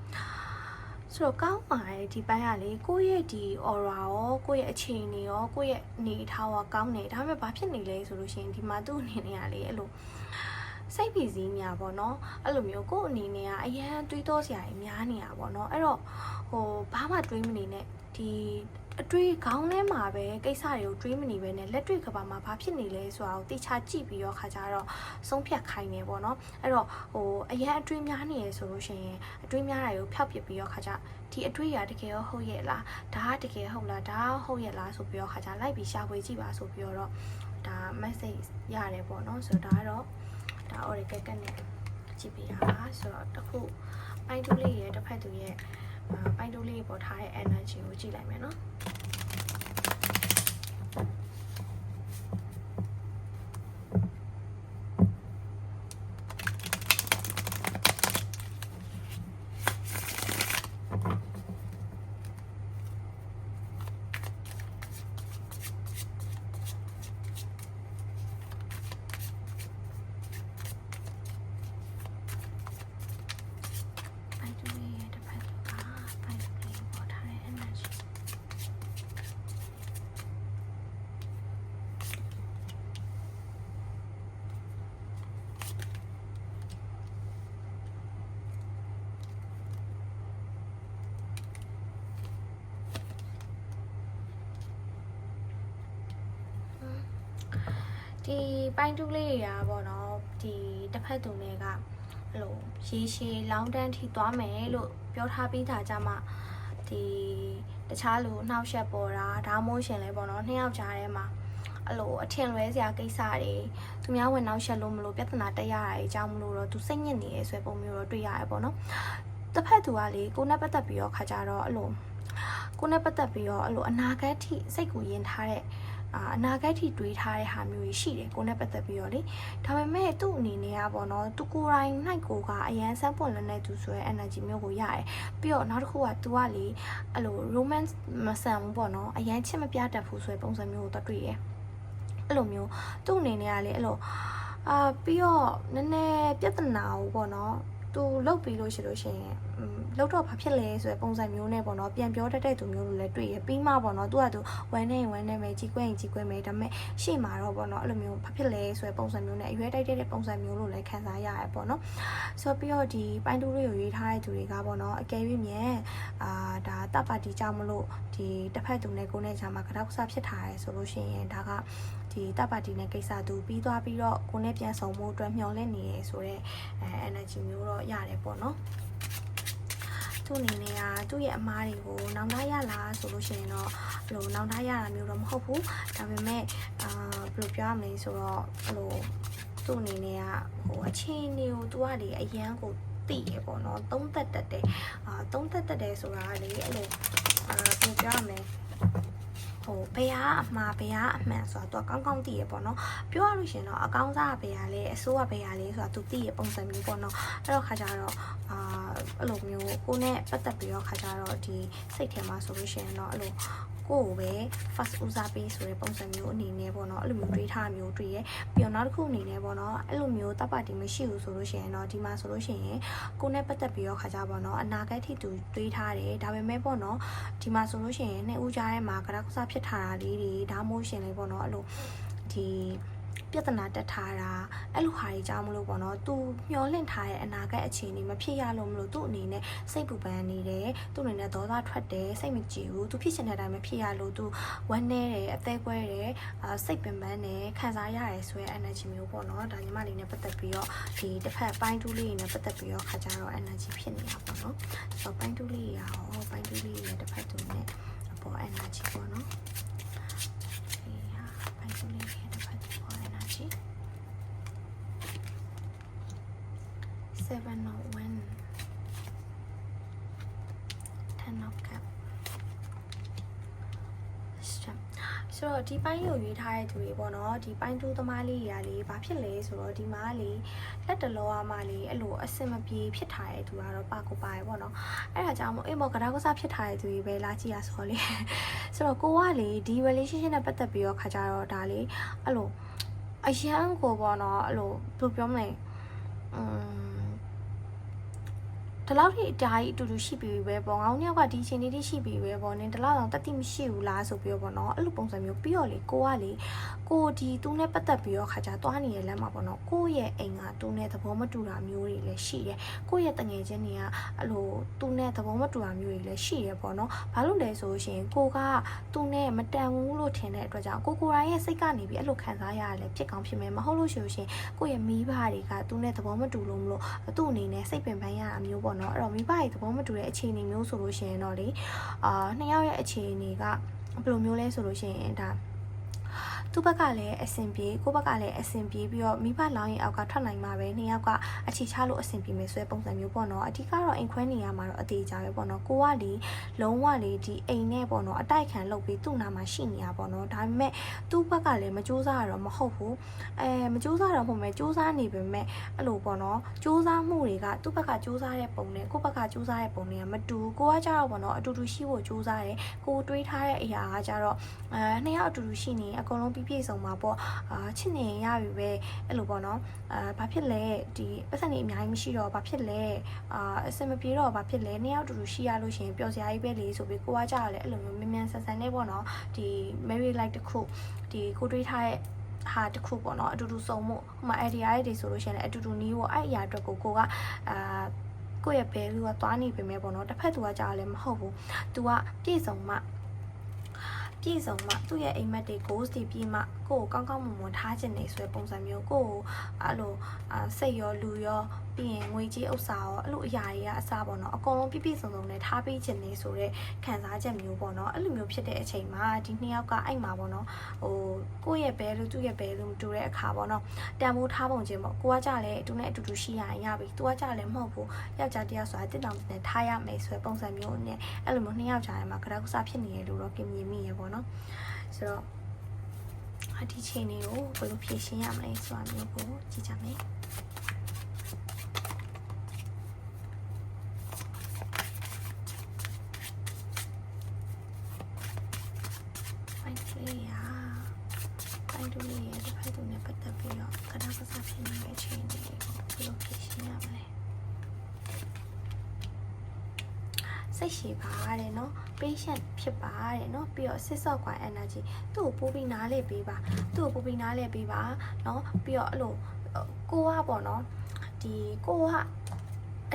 ဆိုတော့ကောင်းပါတယ်ဒီပိုင်းကလေကိုယ့်ရဲ့ဒီ aura ရောကိုယ့်ရဲ့အခြေအနေရောကိုယ့်ရဲ့အနေအထားရောကောင်းတယ်ဒါပေမဲ့ဘာဖြစ်နေလဲဆိုလို့ရှိရင်ဒီမှာသူ့အနေနဲ့ကလေအဲ့လိုစိတ်ပီစည်းများပေါ့နော်အဲ့လိုမျိုးကိုယ့်အနေနဲ့ကအရန်တွေးတောစရာကြီးများနေတာပေါ့နော်အဲ့တော့ဟိုဘာမှတွေးမနေနဲ့ဒီ အတွေးခေါင်းထဲမှာပဲကိစ္စတွေကိုတွေးမနေပဲနဲ့လက်တွေ့ကဘာမှာဘာဖြစ်နေလဲဆိုတာကိုတေချာကြည့်ပြီးတော့ခါကြတော့ဆုံးဖြတ်ခိုင်းနေပေါ့နော်အဲ့တော့ဟိုအရန်အတွေးများနေရဆိုလို့ရှိရင်အတွေးများတာကိုဖျောက်ပစ်ပြီးတော့ခါကြဒီအတွေးရတကယ်ရောဟုတ်ရဲ့လားဒါကတကယ်ဟုတ်လားဒါကဟုတ်ရဲ့လားဆိုပြီးတော့ခါကြလိုက်ပြီးရှာဖွေကြည့်ပါဆိုပြီးတော့ဒါ message ရတယ်ပေါ့နော်ဆိုတော့ဒါကတော့ဒါ oracle ကနဲ့ကြည့်ပြရပါဆိုတော့တခုပိုင်းတူလေးရဲ့တစ်ဖက်သူရဲ့အာ ပိုင်းတူလေးပေါ်ထားတဲ့ energy ကိုကြည့်လိုက်မယ်နော် ပိုက်တူလေးရဲ့တစ်ဖက်သူကပိုက်တူလေးပေါ်ထားတဲ့ energy ဒီပိုင်းတူးလေးတွေကပေါ့နော်ဒီတစ်ဖက်သူတွေကအဲ့လိုရေရှည်လောင်းတန်းထိသွားမယ်လို့ပြောထားပြီးသားကြမှာဒီတခြားလူနှောက်ယှက်ပေါ်တာဒါမှမဟုတ်ရှင်လဲပေါ့နော်နှစ်ယောက်ကြားထဲမှာအဲ့လိုအထင်လွဲစရာကိစ္စတွေသူများဝင်နှောက်ယှက်လို့မလို့ပြဿနာတက်ရတာတွေအကြောင်းမလို့တော့သူစိတ်ညစ်နေရဲဆိုတဲ့ပုံမျိုးတော့တွေ့ရတယ်ပေါ့နော်တစ်ဖက်သူကလေကိုနဲ့ပတ်သက်ပြီးတော့ခါကြတော့အဲ့လိုကိုနဲ့ပတ်သက်ပြီးတော့အဲ့လိုအနာဂတ်ထိစိတ်ကိုယဉ်ထားတဲ့ အာအနာဂတ်ထိတွေးထားတဲ့ဟာမျိုးကြီးရှိတယ်ကိုနဲ့ပတ်သက်ပြီးတော့လေဒါပေမဲ့သူ့အနေနဲ့ကပေါ့နော်သူကိုယ်တိုင်နိုင်ကိုကအရန်စမ်းပွင့်လွန်းတဲ့သူဆိုရဲ energy မျိုးကိုရတယ်ပြီးတော့နောက်တစ်ခုက तू ကလေအဲ့လို romance မဆန်ဘူးပေါ့နော်အရန်ချစ်မပြတတ်ဘူးဆိုရဲပုံစံမျိုးကိုတော့တွေ့ရတယ်အဲ့လိုမျိုးသူ့အနေနဲ့ကလေအဲ့လိုအာပြီးတော့နည်းနည်းပြဿနာကိုပေါ့နော် သူလုတ်ပြီးလို့ရှိလို့ရှိရင်อืมလောက်တော့ဘာဖြစ်လဲဆိုတဲ့ပုံစံမျိုးနဲ့ပေါ့နော်ပြန်ပြောတတ်တဲ့သူမျိုးလိုလည်းတွေ့ရပြီးမှပေါ့နော်သူကသူဝမ်းနေဝမ်းနေမယ်ကြီးကွဲရင်ကြီးကွဲမယ်ဒါပေမဲ့ရှေ့မှာတော့ပေါ့နော်အဲ့လိုမျိုးဘာဖြစ်လဲဆိုတဲ့ပုံစံမျိုးနဲ့အရွယ်တိုက်တဲ့ပုံစံမျိုးလိုလည်းခံစားရရပေါ့နော်ဆိုတော့ပြီးတော့ဒီပိုင်းတူလေးကိုရွေးထားတဲ့သူတွေကပေါ့နော်အကယ်၍မြဲအာဒါတပ်ပါတီကြောင့်မလို့ဒီတစ်ဖက်သူနဲ့ကိုယ်နဲ့ဂျာမှာကတောက်ဆဖြစ်ထားရဲဆိုလို့ရှိရင်ဒါက ဒီတပ်ပါတီနဲ့ကိစ္စသူပြီးသွားပြီးတော့ကိုယ်နဲ့ပြန်ဆောင်မှုအတွက်မျှော်လင့်နေရဲဆိုတော့အဲ energy မျိုးတော့ရတယ်ပေါ့နော်သူ့အနေနဲ့ကသူ့ရဲ့အမားတွေကိုနောင်တရလားဆိုလို့ရှိရင်တော့ဘယ်လိုနောင်တရတာမျိုးတော့မဟုတ်ဘူးဒါပေမဲ့အာဘယ်လိုပြောရမလဲဆိုတော့ဘယ်လိုသူ့အနေနဲ့ကဟိုအချင်းတွေကိုသူကလေအရန်ကိုသိရပေါ့နော်သုံးသက်တက်တယ်အာသုံးသက်တက်တယ်ဆိုတာကလေအဲ့လိုအာဘယ်လိုပြောရမလဲ ဟိုဘယ်ဟာအမှားဘယ်ဟာအမှန်ဆိုတာသူကကောင်းကောင်းသိရပေါ့နော်ပြောရလို့ရှရင်တော့အကောင်းစားကဘယ်ဟာလဲအဆိုးကဘယ်ဟာလဲဆိုတာသူသိရပုံစံမျိုးပေါ့နော်အဲ့တော့ခါကြတော့အာအဲ့လိုမျိုးကိုနဲ့ပတ်သက်ပြီးတော့ခါကြတော့ဒီစိတ်ထဲမှာဆိုလို့ရှရင်တော့အဲ့လို ကိုယ့်ကိုပဲ first ဦးစားပေးဆိုတဲ့ပုံစံမျိုးအနေနဲ့ပေါ့နော်အဲ့လိုမျိုးတွေးထားမျိုးတွေးရပြီးတော့နောက်တစ်ခုအနေနဲ့ပေါ့နော်အဲ့လိုမျိုးတပ်ပါတီမရှိဘူးဆိုလို့ရှိရင်တော့ဒီမှာဆိုလို့ရှိရင်ကိုယ်နဲ့ပတ်သက်ပြီးတော့ခါကြပါတော့အနာဂတ်ထိသူတွေးထားတယ်ဒါပေမဲ့ပေါ့နော်ဒီမှာဆိုလို့ရှိရင်နှစ်ဦးကြားထဲမှာကရကစားဖြစ်ထားတာလေးတွေဒါမှမဟုတ်ရှင်လေပေါ့နော်အဲ့လိုဒီ ပြဿနာတက်ထားတာအဲ့လိုဟာတွေကြောင့်မလို့ပေါ့နော်သူမျောလင့်ထားတဲ့အနာဂတ်အခြေအနေမဖြစ်ရလို့မလို့သူ့အနေနဲ့စိတ်ပူပန်နေတယ်သူ့အနေနဲ့ဒေါသထွက်တယ်စိတ်မကြည်ဘူးသူဖြစ်ချင်တဲ့အတိုင်းမဖြစ်ရလို့သူဝမ်းနေတယ်အသေးကွဲတယ်အာစိတ်ပင်ပန်းတယ်ခံစားရတယ်ဆိုရဲ energy မျိုးပေါ့နော်ဒါညီမလေးနဲ့ပတ်သက်ပြီးတော့ဒီတစ်ဖက်ပိုင်းတူးလေးနဲ့ပတ်သက်ပြီးတော့ခါကြတော့ energy ဖြစ်နေတာပေါ့နော်ဆိုတော့ပိုင်းတူးလေးရအောင်ပိုင်းတူးလေးရဲ့တစ်ဖက်တူနဲ့အပေါ် energy ပေါ့နော်ဒီဟာပိုင်းတူးလေး 7 of 1 10 of cup ဆိုတော့ဒီပိုင်းကိုရွေးထားတဲ့သူတွေပေါ့နော်ဒီပိုင်းတူးသမားလေးတွေကလေဘာဖြစ်လဲဆိုတော့ဒီမှာလေလက်တလောအမလေးအဲ့လိုအဆင်မပြေဖြစ်ထားတဲ့သူကတော့ပါကိုပါရပေါ့နော်အဲ့ဒါကြောင့်မို့အိမ်ပေါ်ကတောက်ကစားဖြစ်ထားတဲ့သူတွေပဲလာကြည့်ရဆိုလေဆိုတော့ကိုကလေဒီ relationship နဲ့ပတ်သက်ပြီးတော့ခါကြတော့ဒါလေအဲ့လိုအရန်ကိုပေါ့နော်အဲ့လိုဘယ်လိုပြောမလဲอืม ဒီလောက်ထိအတားကြီးအတူတူရှိပြီပဲပေါ့ငောင်းယောက်ကဒီအချိန်လေးထိရှိပြီပဲပေါ့နင်ဒီလောက်တော့တတိမရှိဘူးလားဆိုပြီးတော့ပေါ့နော်အဲ့လိုပုံစံမျိုးပြီးတော့လေကိုကလေကိုဒီသူနဲ့ပတ်သက်ပြီးတော့ခါကြသွားနေတဲ့လမ်းမှာပေါ့နော်ကိုရဲ့အိမ်ကသူနဲ့သဘောမတူတာမျိုးတွေလည်းရှိတယ်ကိုရဲ့တငယ်ချင်းတွေကအဲ့လိုသူနဲ့သဘောမတူတာမျိုးတွေလည်းရှိရပေါ့နော်ဘာလို့လဲဆိုရှင်ကိုကသူနဲ့မတန်ဘူးလို့ထင်တဲ့အတွက်ကြောင့်ကိုကိုရိုင်းရဲ့စိတ်ကနေပြီးအဲ့လိုခံစားရရလဲဖြစ်ကောင်းဖြစ်မယ်မဟုတ်လို့ရှိရင်ကိုရဲ့မိဘတွေကသူနဲ့သဘောမတူလို့မလို့သူ့အနေနဲ့စိတ်ပင်ပန်းရတာမျိုးပေါ့နော်အဲ့တော့မိဘတွေသဘောမတူတဲ့အခြေအနေမျိုးဆိုလို့ရှိရင်တော့လေအာနှစ်ယောက်ရဲ့အခြေအနေကဘယ်လိုမျိုးလဲဆိုလို့ရှိရင်ဒါ သူ့ဘက်ကလည်းအဆင်ပြေကိုယ့်ဘက်ကလည်းအဆင်ပြေပြီးတော့မိဘလောင်းရင်အောက်ကထွက်နိုင်မှာပဲနှစ်ယောက်ကအခြေချလို့အဆင်ပြေမယ်ဆိုတဲ့ပုံစံမျိုးပေါ့နော်အဓိကတော့အိမ်ခွဲနေရမှာတော့အသေးကြပဲပေါ့နော်ကိုကလေလုံးဝလေဒီအိမ်နဲ့ပေါ့နော်အတိုက်ခံလုပ်ပြီးသူ့နာမှာရှိနေရပေါ့နော်ဒါပေမဲ့သူ့ဘက်ကလည်းမကြိုးစားရတော့မဟုတ်ဘူးအဲမကြိုးစားတော့မဟုတ်မဲ့ကြိုးစားနေပေမဲ့အဲ့လိုပေါ့နော်ကြိုးစားမှုတွေကသူ့ဘက်ကကြိုးစားတဲ့ပုံနဲ့ကိုယ့်ဘက်ကကြိုးစားတဲ့ပုံတွေကမတူကိုကကြတော့ပေါ့နော်အတူတူရှိဖို့ကြိုးစားတယ်ကိုတွေးထားတဲ့အရာကကြတော့အဲနှစ်ယောက်အတူတူရှိနေအကုန်လုံးပြည့်ပြည့်စုံမှာပေါ့အာချစ်နေရပြီပဲအဲ့လိုပေါ့နော်အာဘာဖြစ်လဲဒီပတ်စံနေအများကြီးမရှိတော့ဘာဖြစ်လဲအာအစင်မပြေတော့ဘာဖြစ်လဲနှစ်ယောက်အတူတူရှိရလို့ရှိရင်ပျော်စရာကြီးပဲလေဆိုပြီးကိုကကြရလဲအဲ့လိုမျိုးမြန်မြန်ဆန်ဆန်လေးပေါ့နော်ဒီ Mary Light တစ်ခုဒီကိုတွေးထားတဲ့ဟာတစ်ခုပေါ့နော်အတူတူစုံမှုဟိုမှာ idea တွေဆိုလို့ရှိရင်လည်းအတူတူနီးဖို့အဲ့အရာအတွက်ကိုကိုကအာကိုယ့်ရဲ့ဘဲလူကသွားနေပြီမဲ့ပေါ့နော်တစ်ဖက်သူကကြားလည်းမဟုတ်ဘူး။ तू ကပြည့်စုံမှ ပြည့်စုံမှသူ့ရဲ့အိမ်မက်တွေ goals တွေပြည့်မှကိုယ့်ကိုကောင်းကောင်းမွန်မွန်ထားခြင်းနေဆိုတဲ့ပုံစံမျိုးကိုယ့်ကိုအဲ့လိုအာစိတ်ရောလူရော ပြီးရင်ငွေကြေးဥစ္စာရောအဲ့လိုအရာတွေကအစားပေါ့နော်အကုန်လုံးပြည့်ပြည့်စုံစုံနဲ့ထားပေးခြင်းနေဆိုတဲ့ခံစားချက်မျိုးပေါ့နော်အဲ့လိုမျိုးဖြစ်တဲ့အချိန်မှာဒီနှစ်ယောက်ကအဲ့မှာပေါ့နော်ဟိုကိုယ့်ရဲ့ဘဲလူသူ့ရဲ့ဘဲလူမတူတဲ့အခါပေါ့နော်တန်ဖိုးထားပုံချင်းပေါ့ကိုကကြလဲသူနဲ့အတူတူရှိရရင်ရပြီသူကကြလဲမဟုတ်ဘူးယောက်ျားတစ်ယောက်ဆိုတာတစ်တောင်နဲ့ထားရမယ်ဆိုတဲ့ပုံစံမျိုးနဲ့အဲ့လိုမျိုးနှစ်ယောက်ကြားထဲမှာကြောက်စားဖြစ်နေရလို့တော့ပြင်မြင်မိရပေါ့နော်ဆိုတော့အဒီချိန်လေးကိုဘယ်လိုဖြေရှင်းရမလဲဆိုတာမျိုးကိုကြည့်ကြမယ်ဖိုင်ကလေးရာဖိုင်တူလေးရဲ့ဒီဖိုင်တူနဲ့ပတ်သက်ပြီးတော့ကနာကစားဖြစ်နေတဲ့အချိန်လေးကိုဘယ်လိုဖြေရှင်းရမလဲ စိတ်ရှည်ပါတဲ့နော် patient ဖြစ်ပါတဲ့နော်ပြီးတော့ six of coin energy သူ့ကိုပို့ပြီးနားလဲပေးပါသူ့ကိုပို့ပြီးနားလဲပေးပါနော်ပြီးတော့အဲ့လိုကိုကပေါ့နော်ဒီကိုက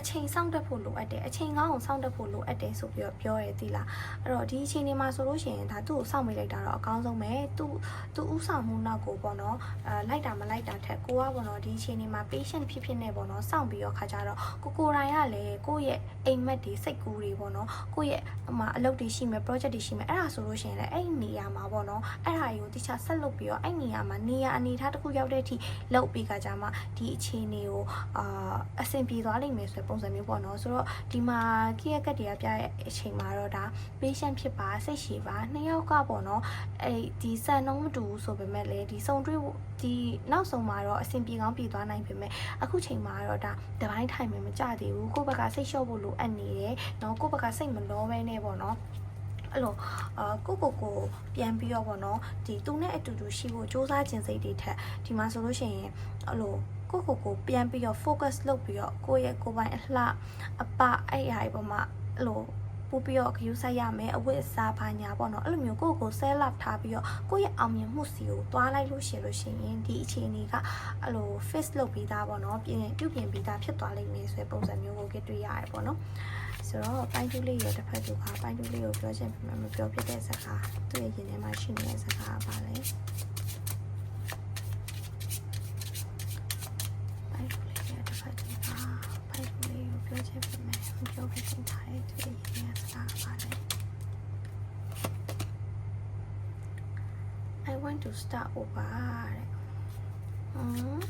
အချိန်စောင့်တတ်ဖို့လိုအပ်တယ်အချိန်ကောင်းအောင်စောင့်တတ်ဖို့လိုအပ်တယ်ဆိုပြီးတော့ပြောရသေးလားအဲ့တော့ဒီအချိန်ဒီမှာဆိုလို့ရှိရင်ဒါသူ့ကိုစောင့်မိလိုက်တာတော့အကောင်းဆုံးပဲသူ့သူ့ဥဆောင်မှုနောက်ကိုပေါ့နော်အဲလိုက်တာမလိုက်တာထက်ကိုကပေါ့နော်ဒီအချိန်ဒီမှာ patient ဖြစ်ဖြစ်နေပေါ့နော်စောင့်ပြီးတော့ခါကြတော့ကိုကိုရိုင်းကလည်းကိုယ့်ရဲ့အိမ်မက်တွေစိတ်ကူးတွေပေါ့နော်ကိုယ့်ရဲ့ဟိုမှာအလုပ်တွေရှိမယ် project တွေရှိမယ်အဲ့ဒါဆိုလို့ရှိရင်လည်းအဲ့ဒီနေရာမှာပေါ့နော်အဲ့ဒါကြီးကိုတခြားဆက်လုပ်ပြီးတော့အဲ့နေရာမှာနေရာအနေထားတစ်ခုရောက်တဲ့အထိလုပ်ပြီးခါကြမှာဒီအခြေအနေကိုအာအဆင်ပြေသွားလိမ့်မယ်ဆိုတဲ့ပုံစံမျိုးပေါ့နော်ဆိုတော့ဒီမှာကိရကတ်တွေကပြတဲ့အချိန်မှာတော့ဒါ patient ဖြစ်ပါစိတ်ရှည်ပါနှစ်ယောက်ကပေါ့နော်အဲ့ဒီစံနှုန်းမတူဘူးဆိုပေမဲ့လည်းဒီစုံတွေ့ဒီနောက်ဆုံးမှာတော့အဆင်ပြေကောင်းပြေသွားနိုင်ပေမဲ့အခုချိန်မှာတော့ဒါတပိုင်းထိုင်မယ်မကြသေးဘူးကိုယ့်ဘက်ကစိတ်လျှော့ဖို့လိုအပ်နေတယ်နော်ကိုယ့်ဘက်ကစိတ်မလောဘဲနဲ့ပေါ့နော်အဲ့လိုအာကိုကိုကိုပြန်ပြီးတော့ဗောနော်ဒီသူနဲ့အတူတူရှိဖို့စ조사ခြင်းစိတ်တွေထက်ဒီမှာဆိုလို့ရှိရင်အဲ့လို ကိုကိုကိုပြန်ပြီးတော့ focus လုပ်ပြီးတော့ကိုယ့်ရဲ့ကိုယ်ပိုင်အလှအပအဲ့အရာတွေပေါ်မှာအဲ့လိုပို့ပြီးတော့ view ဆိုင်ရမယ်အဝတ်အစားဘာညာပေါ့နော်အဲ့လိုမျိုးကိုယ့်ကိုယ် set up ထားပြီးတော့ကိုယ့်ရဲ့အောင်မြင်မှုစီကိုတွားလိုက်လို့ရှိလို့ရှိရင်ဒီအခြေအနေကအဲ့လို face လုပ်ပြီးသားပေါ့နော်ပြင်ပြုပြင်ပြီးသားဖြစ်သွားလိမ့်မယ်ဆိုတဲ့ပုံစံမျိုးကိုတွေ့ရတယ်ပေါ့နော်ဆိုတော့ပိုင်းတူးလေးရဲ့တစ်ဖက်သူကပိုင်းတူးလေးကိုပြောချင်ပေမဲ့မပြောဖြစ်တဲ့စကားသူ့ရဲ့ရင်ထဲမှာရှိနေတဲ့စကားကပါလေပိုင်းတူးလေးရဲ့တစ်ဖက်သူကပိုင်းတူးလေးကို ပြောချင်ပေမဲ့မပြောဖြစ်တဲ့ထားတဲ့သူ့ရဲ့ရင်ထဲမှာစကားကပါလေ I want to start over တဲ့ဟမ်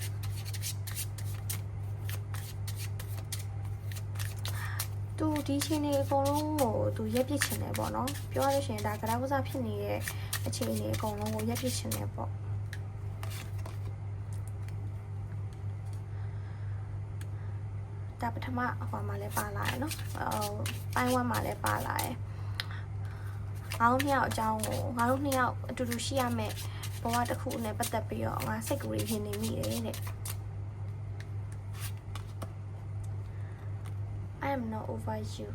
သူဒီချင်းနေအကုန်လုံးကိုသူရက်ပစ်ချင်တယ်ပေါ့နော်ပြောရလို့ရှိရင်ဒါကရာဝဇဖြစ်နေတဲ့အခြေအနေအကုန်လုံးကိုရက်ပစ်ချင်တယ်ပေါ့ ဒါပထမအဟောမှာလည်းပါလာရယ်နော်ဟိုပိုင်းဝမ်းမှာလည်းပါလာရယ်ငါတို့နှစ်ယောက်အကြောင်းကိုငါတို့နှစ်ယောက်အတူတူရှိရမယ်ဘဝတစ်ခုနဲ့ပတ်သက်ပြီးတော့ငါစိတ်ကူးရင်နေမိတယ်တဲ့ I am not over you.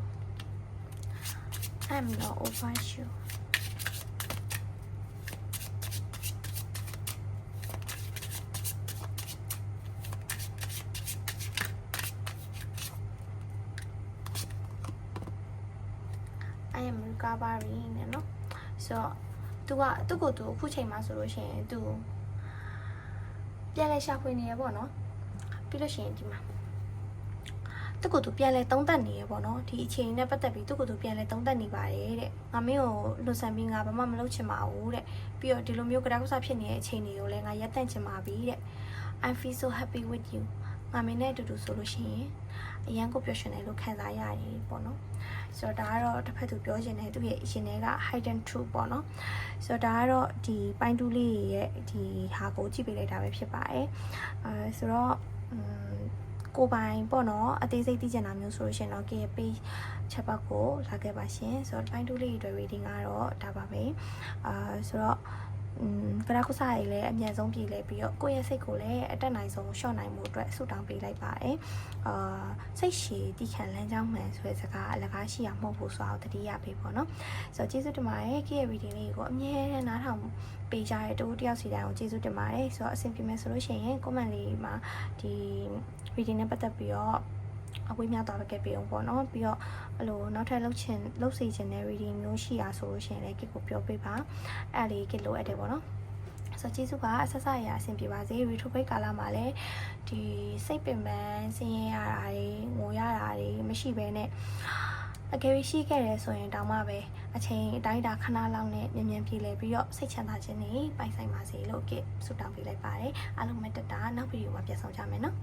I am not over you. I am recovering နဲ့နော်ဆိုတော့ तू ကသူ့ကိုယ်သူအခုချိန်မှာဆိုလို့ရှိရင် तू ပြန်လဲရှာဖွေနေရပေါ့နော်ပြီးလို့ရှိရင်ဒီမှာသူ့ကိုယ်သူပြန်လဲသုံးသက်နေရပေါ့နော်ဒီအချိန်နဲ့ပတ်သက်ပြီးသူ့ကိုယ်သူပြန်လဲသုံးသက်နေပါတယ်တဲ့ငါမင်းကိုလွတ်ဆန်ပြီးငါဘာမှမလုပ်ချင်ပါဘူးတဲ့ပြီးတော့ဒီလိုမျိုးကြတာကုစားဖြစ်နေတဲ့အချိန်တွေကိုလည်းငါရက်တန့်ချင်ပါပြီတဲ့ I feel so happy with you ငါမင်းနဲ့အတူတူဆိုလို့ရှိရင် အရန်ကိုပျော်ရွှင်တယ်လို့ခံစားရတယ်ပေါ့နော်ဆိုတော့ဒါကတော့တစ်ဖက်သူပြောချင်တဲ့သူ့ရဲ့အရင်တွေက hidden truth ပေါ့နော်ဆိုတော့ဒါကတော့ဒီပိုင်းတူးလေးရဲ့ဒီဟာကိုကြည့်ပေးလိုက်တာပဲဖြစ်ပါတယ်အဲဆိုတော့ကိုပိုင်ပေါ့နော်အသေးစိတ်သိချင်တာမျိုးဆိုလို့ရှိရင်တော့ KP ချက်ပတ်ကိုလာခဲ့ပါရှင်ဆိုတော့ပိုင်းတူးလေးတွေ reading ကတော့ဒါပါပဲအာဆိုတော့อืม ကရာကုစားရေးလည်းအမြန်ဆုံးပြည်လဲပြီးတော့ကိုယ့်ရဲ့စိတ်ကိုလည်းအတက်နိုင်ဆုံးရှော့နိုင်မှုအတွက်ဆုတောင်းပေးလိုက်ပါတယ်အာစိတ်ရှည်တိခံလမ်းကြောင်းမှန်ဆိုတဲ့စကားအလကားရှိရမဟုတ်ဘူးဆိုတော့တတိယပေးပေါ့နော်ဆိုတော့ကျေးဇူးတင်ပါတယ်ကိုယ့်ရဲ့ reading လေးကိုအမြဲတမ်းနားထောင်ပေးကြတဲ့တူတယောက်စီတိုင်းကိုကျေးဇူးတင်ပါတယ်ဆိုတော့အဆင်ပြေမယ်ဆိုလို့ရှိရင် comment လေးမှာဒီ reading နဲ့ပတ်သက်ပြီးတော့ အဝေးများသွားခဲ့ပြီအောင်ပေါ့နော်ပြီးတော့အဲ့လိုနောက်ထပ်လှုပ်ချင်လှုပ်စီချင်တဲ့ reading မျိုးရှိတာဆိုလို့ရှိရင်လည်း kit ကိုပြောပေးပါအဲ့လေး kit လိုအပ်တယ်ပေါ့နော်ဆိုကျေးဇူးကအဆက်ဆက်ရအဆင်ပြေပါစေ retrograde ကာလမှာလည်းဒီစိတ်ပင်ပန်းဆင်းရဲရတာတွေငိုရတာတွေမရှိဘဲနဲ့အကယ်၍ရှိခဲ့တယ်ဆိုရင်တောင်မှပဲအချိန်အတိုင်းအတာခဏလောက်နဲ့မြန်မြန်ပြေလည်ပြီးတော့စိတ်ချမ်းသာခြင်းတွေပိုင်ဆိုင်ပါစေလို့ကဆုတောင်းပေးလိုက်ပါတယ်အားလုံးမတက်တာနောက်ဗီဒီယိုမှာပြန်ဆောင်ကြမယ်နော်